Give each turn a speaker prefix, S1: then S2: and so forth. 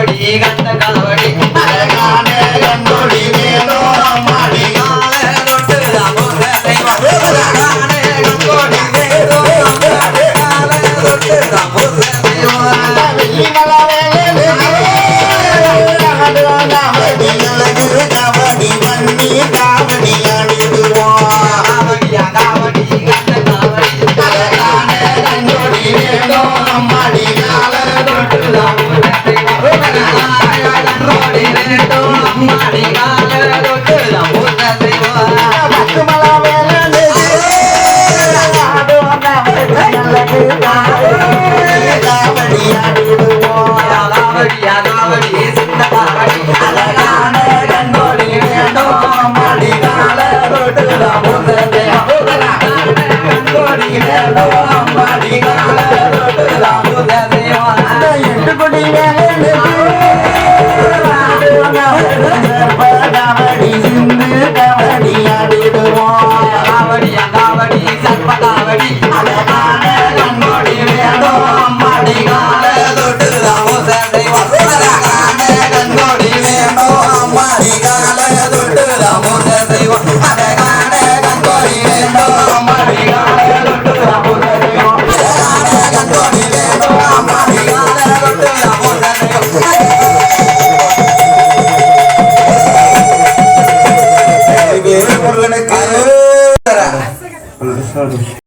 S1: கலவடி கந்த கலவடி.
S2: கண்ணொடி மேலோ மாடி
S1: கண்ணொடி
S2: பாடுங்க
S3: órdenes que...